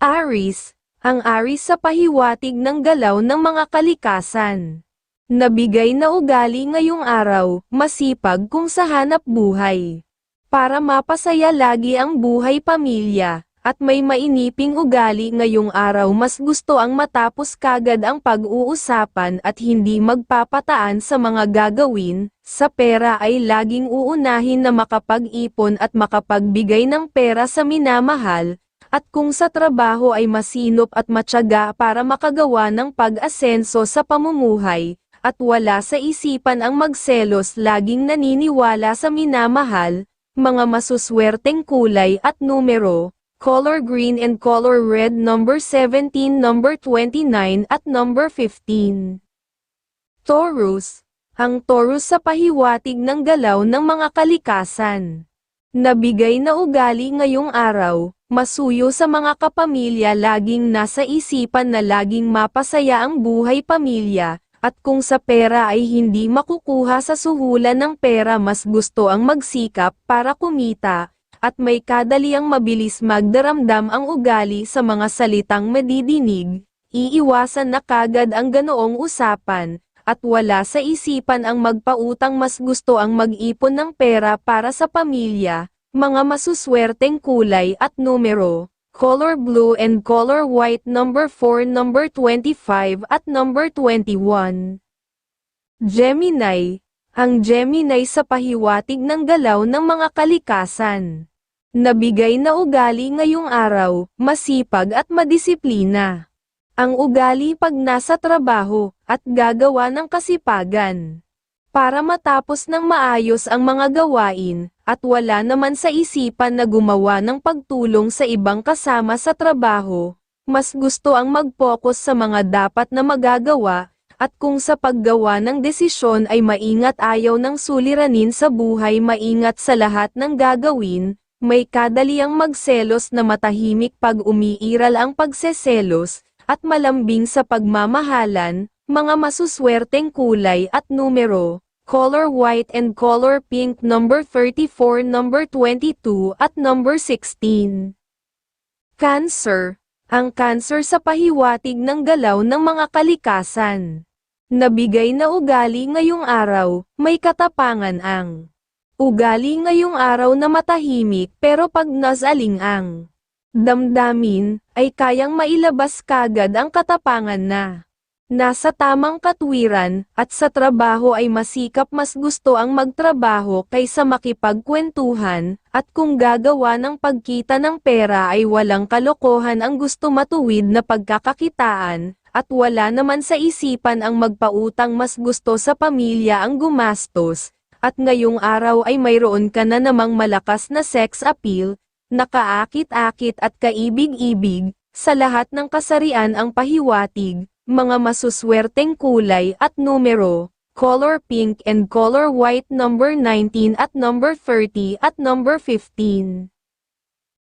Aris, ang Aris sa pahiwatig ng galaw ng mga kalikasan. Nabigay na ugali ngayong araw, masipag kung sa hanap buhay. Para mapasaya lagi ang buhay pamilya, at may mainiping ugali ngayong araw mas gusto ang matapos kagad ang pag-uusapan at hindi magpapataan sa mga gagawin, sa pera ay laging uunahin na makapag-ipon at makapagbigay ng pera sa minamahal, at kung sa trabaho ay masinop at matyaga para makagawa ng pag-asenso sa pamumuhay, at wala sa isipan ang magselos laging naniniwala sa minamahal, mga masuswerteng kulay at numero, color green and color red number 17 number 29 at number 15. Taurus, ang Taurus sa pahiwatig ng galaw ng mga kalikasan. Nabigay na ugali ngayong araw, masuyo sa mga kapamilya laging nasa isipan na laging mapasaya ang buhay pamilya, at kung sa pera ay hindi makukuha sa suhulan ng pera mas gusto ang magsikap para kumita, at may kadaliang mabilis magdaramdam ang ugali sa mga salitang madidinig, iiwasan na kagad ang ganoong usapan, at wala sa isipan ang magpautang mas gusto ang mag-ipon ng pera para sa pamilya, mga masuswerteng kulay at numero, color blue and color white number 4 number 25 at number 21. Gemini, ang Gemini sa pahiwatig ng galaw ng mga kalikasan. Nabigay na ugali ngayong araw, masipag at madisiplina. Ang ugali pag nasa trabaho, at gagawa ng kasipagan. Para matapos ng maayos ang mga gawain, at wala naman sa isipan na gumawa ng pagtulong sa ibang kasama sa trabaho, mas gusto ang mag-focus sa mga dapat na magagawa, at kung sa paggawa ng desisyon ay maingat ayaw ng suliranin sa buhay maingat sa lahat ng gagawin, may kadaliang magselos na matahimik pag umiiral ang pagseselos, at malambing sa pagmamahalan, mga masuswerteng kulay at numero, color white and color pink number 34 number 22 at number 16. Cancer, ang cancer sa pahiwatig ng galaw ng mga kalikasan. Nabigay na ugali ngayong araw, may katapangan ang ugali ngayong araw na matahimik pero pag nasaling ang damdamin, ay kayang mailabas kagad ang katapangan na. Nasa tamang katwiran, at sa trabaho ay masikap mas gusto ang magtrabaho kaysa makipagkwentuhan, at kung gagawa ng pagkita ng pera ay walang kalokohan ang gusto matuwid na pagkakakitaan, at wala naman sa isipan ang magpautang mas gusto sa pamilya ang gumastos, at ngayong araw ay mayroon ka na namang malakas na sex appeal, nakaakit-akit at kaibig-ibig, sa lahat ng kasarian ang pahiwatig, mga masuswerteng kulay at numero, color pink and color white number 19 at number 30 at number 15.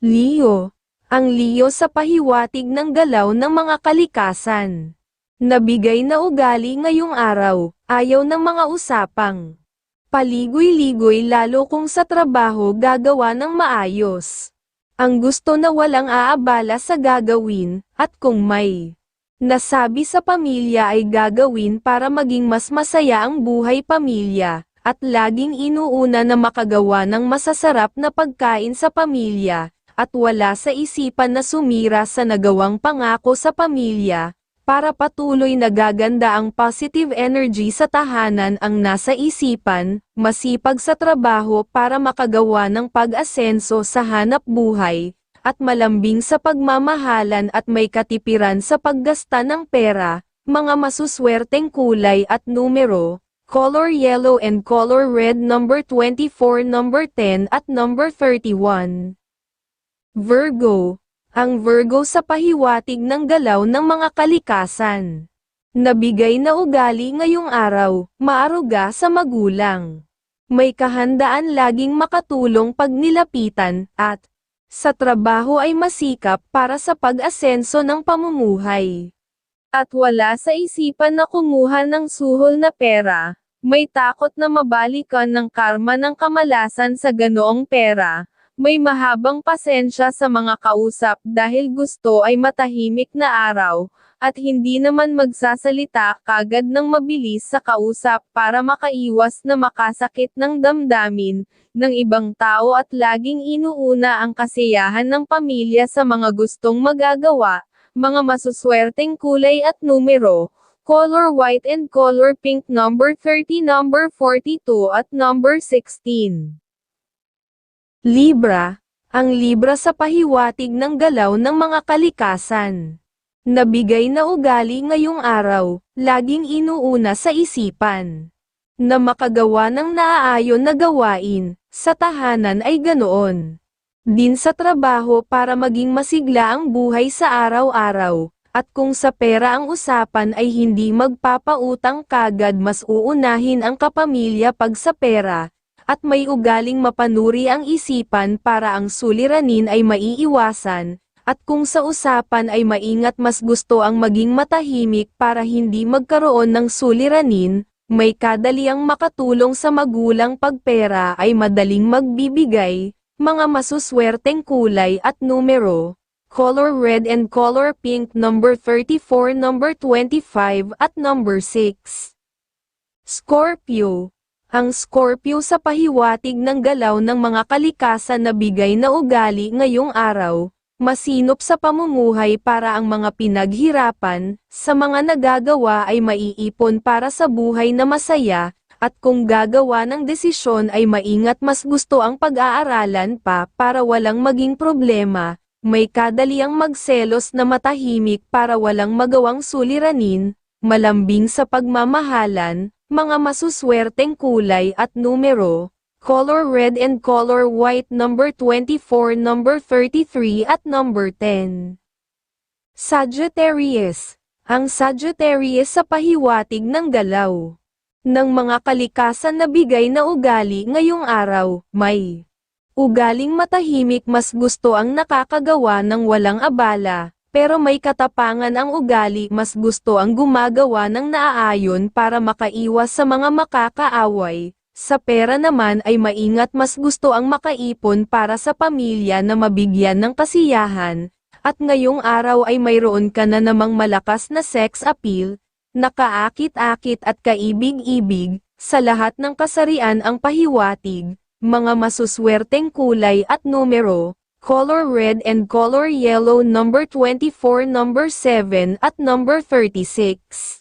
Leo, ang Leo sa pahiwatig ng galaw ng mga kalikasan. Nabigay na ugali ngayong araw, ayaw ng mga usapang. Paligoy-ligoy lalo kung sa trabaho gagawa ng maayos. Ang gusto na walang aabala sa gagawin, at kung may nasabi sa pamilya ay gagawin para maging mas masaya ang buhay pamilya, at laging inuuna na makagawa ng masasarap na pagkain sa pamilya, at wala sa isipan na sumira sa nagawang pangako sa pamilya, para patuloy nagaganda ang positive energy sa tahanan ang nasa isipan, masipag sa trabaho para makagawa ng pag-asenso sa hanap buhay, at malambing sa pagmamahalan at may katipiran sa paggasta ng pera, mga masuswerteng kulay at numero, color yellow and color red number 24 number 10 at number 31. Virgo ang Virgo sa pahiwatig ng galaw ng mga kalikasan. Nabigay na ugali ngayong araw, maaruga sa magulang. May kahandaan laging makatulong pag nilapitan, at sa trabaho ay masikap para sa pag-asenso ng pamumuhay. At wala sa isipan na kumuha ng suhol na pera, may takot na mabalikan ng karma ng kamalasan sa ganoong pera, may mahabang pasensya sa mga kausap dahil gusto ay matahimik na araw, at hindi naman magsasalita kagad ng mabilis sa kausap para makaiwas na makasakit ng damdamin ng ibang tao at laging inuuna ang kasiyahan ng pamilya sa mga gustong magagawa, mga masuswerteng kulay at numero, color white and color pink number 30 number 42 at number 16. Libra, ang Libra sa pahiwatig ng galaw ng mga kalikasan. Nabigay na ugali ngayong araw, laging inuuna sa isipan. Na makagawa ng naaayon na gawain, sa tahanan ay ganoon. Din sa trabaho para maging masigla ang buhay sa araw-araw, at kung sa pera ang usapan ay hindi magpapautang kagad mas uunahin ang kapamilya pag sa pera, at may ugaling mapanuri ang isipan para ang suliranin ay maiiwasan, at kung sa usapan ay maingat mas gusto ang maging matahimik para hindi magkaroon ng suliranin, may kadaliang makatulong sa magulang pagpera ay madaling magbibigay, mga masuswerteng kulay at numero, color red and color pink number 34 number 25 at number 6. Scorpio ang Scorpio sa pahiwatig ng galaw ng mga kalikasan na bigay na ugali ngayong araw, masinop sa pamumuhay para ang mga pinaghirapan, sa mga nagagawa ay maiipon para sa buhay na masaya, at kung gagawa ng desisyon ay maingat mas gusto ang pag-aaralan pa para walang maging problema, may kadaliang magselos na matahimik para walang magawang suliranin, malambing sa pagmamahalan, mga masuswerteng kulay at numero, color red and color white number 24 number 33 at number 10. Sagittarius, ang Sagittarius sa pahiwatig ng galaw ng mga kalikasan na bigay na ugali ngayong araw, may ugaling matahimik mas gusto ang nakakagawa ng walang abala, pero may katapangan ang ugali mas gusto ang gumagawa ng naaayon para makaiwas sa mga makakaaway. Sa pera naman ay maingat mas gusto ang makaipon para sa pamilya na mabigyan ng kasiyahan, at ngayong araw ay mayroon ka na namang malakas na sex appeal, nakaakit-akit at kaibig-ibig, sa lahat ng kasarian ang pahiwatig, mga masuswerteng kulay at numero, color red and color yellow number 24 number 7 at number 36.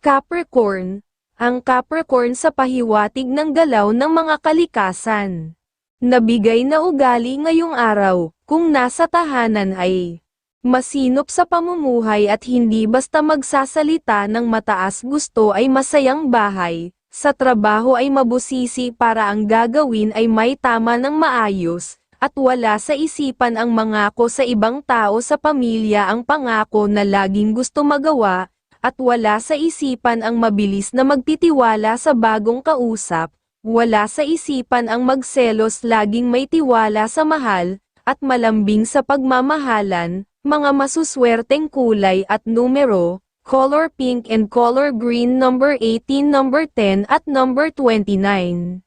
Capricorn, ang Capricorn sa pahiwatig ng galaw ng mga kalikasan. Nabigay na ugali ngayong araw, kung nasa tahanan ay Masinop sa pamumuhay at hindi basta magsasalita ng mataas gusto ay masayang bahay, sa trabaho ay mabusisi para ang gagawin ay may tama ng maayos, at wala sa isipan ang mangako sa ibang tao sa pamilya ang pangako na laging gusto magawa, at wala sa isipan ang mabilis na magtitiwala sa bagong kausap, wala sa isipan ang magselos laging may tiwala sa mahal, at malambing sa pagmamahalan, mga masuswerteng kulay at numero, color pink and color green number 18 number 10 at number 29.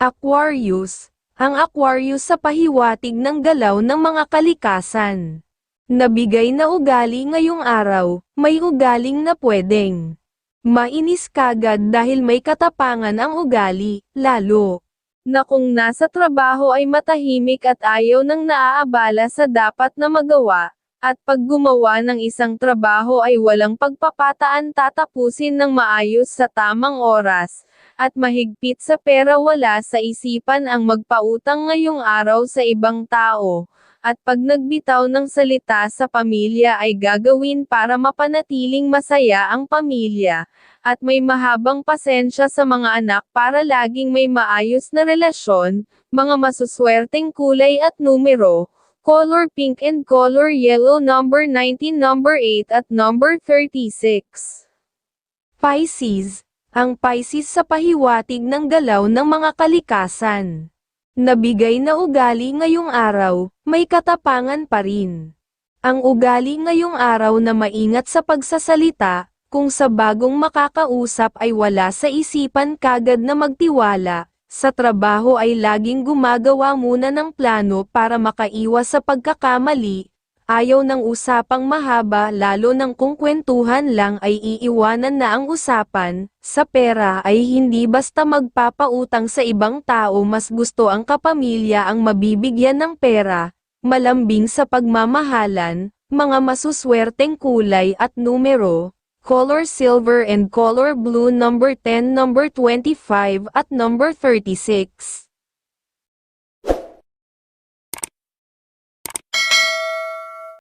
Aquarius, ang Aquarius sa pahiwatig ng galaw ng mga kalikasan. Nabigay na ugali ngayong araw, may ugaling na pwedeng. Mainis kagad dahil may katapangan ang ugali, lalo na kung nasa trabaho ay matahimik at ayaw nang naaabala sa dapat na magawa, at pag gumawa ng isang trabaho ay walang pagpapataan tatapusin ng maayos sa tamang oras, at mahigpit sa pera wala sa isipan ang magpautang ngayong araw sa ibang tao, at pag nagbitaw ng salita sa pamilya ay gagawin para mapanatiling masaya ang pamilya, at may mahabang pasensya sa mga anak para laging may maayos na relasyon, mga masuswerteng kulay at numero, color pink and color yellow number 19 number 8 at number 36. Pisces, ang Pisces sa pahiwatig ng galaw ng mga kalikasan. Nabigay na ugali ngayong araw, may katapangan pa rin. Ang ugali ngayong araw na maingat sa pagsasalita, kung sa bagong makakausap ay wala sa isipan kagad na magtiwala, Sa trabaho ay laging gumagawa muna ng plano para makaiwas sa pagkakamali, ayaw ng usapang mahaba lalo ng kung kwentuhan lang ay iiwanan na ang usapan, sa pera ay hindi basta magpapautang sa ibang tao mas gusto ang kapamilya ang mabibigyan ng pera, malambing sa pagmamahalan, mga masuswerteng kulay at numero, color silver and color blue number 10 number 25 at number 36.